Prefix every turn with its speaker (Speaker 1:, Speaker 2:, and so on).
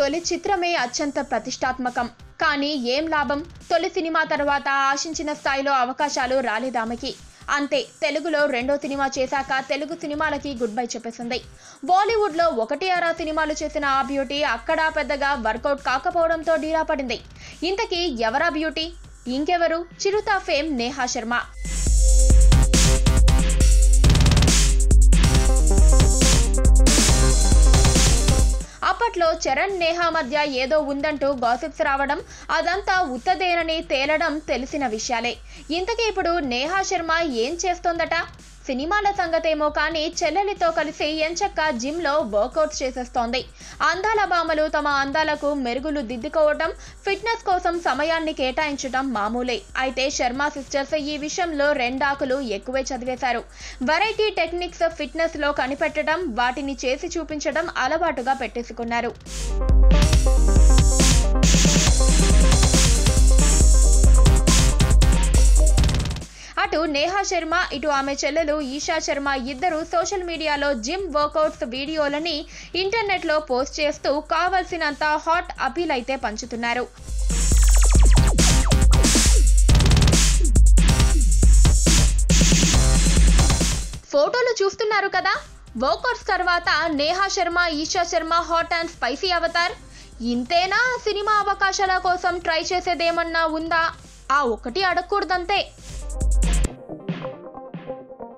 Speaker 1: తొలి చిత్రమే అత్యంత ప్రతిష్టాత్మకం. కానీ ఏం లాభం? తొలి సినిమా తర్వాత ఆశించిన స్థాయిలో అవకాశాలు రాలేదామెకి అంతే తెలుగులో రెండో సినిమా చేశాక తెలుగు సినిమాలకి గుడ్ బై చెప్పేసింది. బాలీవుడ్లో ఒకటి అరా సినిమాలు చేసిన ఆ బ్యూటీ అక్కడ పెద్దగా వర్కౌట్ కాకపోవడంతో డీలా పడింది. ఇంతకీ ఎవరా బ్యూటీ? ఇంకెవరు? చిరుత ఫేమ్ నేహా శర్మ. అప్పట్లో చరణ్ నేహా మధ్య ఏదో ఉందంటూ గాసిప్స్ రావడం అదంతా ఉత్తదేనని తేలడం తెలిసిన విషయాలే. ఇంతకీ ఇప్పుడు నేహా శర్మ ఏం చేస్తోందట? సినిమాల సంగతేమో కానీ చెల్లెలితో కలిసి ఎంచక్క జిమ్లో వర్కౌట్స్ చేసేస్తోంది. అందాల భామలు తమ అందాలకు మెరుగులు దిద్దుకోవటం ఫిట్నెస్ కోసం సమయాన్ని కేటాయించడం మామూలే. అయితే శర్మ సిస్టర్స్ ఈ విషయంలో రెండాకులు ఎక్కువే చదివేశారు. వెరైటీ టెక్నిక్స్ ఫిట్నెస్లో కనిపెట్టడం వాటిని చేసి చూపించడం అలవాటుగా పెట్టేసుకున్నారు. నేహా శర్మ ఇటు ఆమె చెల్లెలు ఈషా శర్మ ఇద్దరు సోషల్ మీడియాలో జిమ్ వర్కౌట్స్ వీడియోలని ఇంటర్నెట్లో పోస్ట్ చేస్తూ కావలసినంత హాట్ అపీల్ అయితే పంచుతున్నారు. ఫోటోలు చూస్తున్నారు కదా? వర్కౌట్స్ తర్వాత Neha Sharma Esha Sharma hot and spicy Avatar. ఇంతేనా సినిమా అవకాశాల కోసం ట్రై చేసేదేమన్నా ఉందా? ఆ ఒకటి అడగకూడదంతే.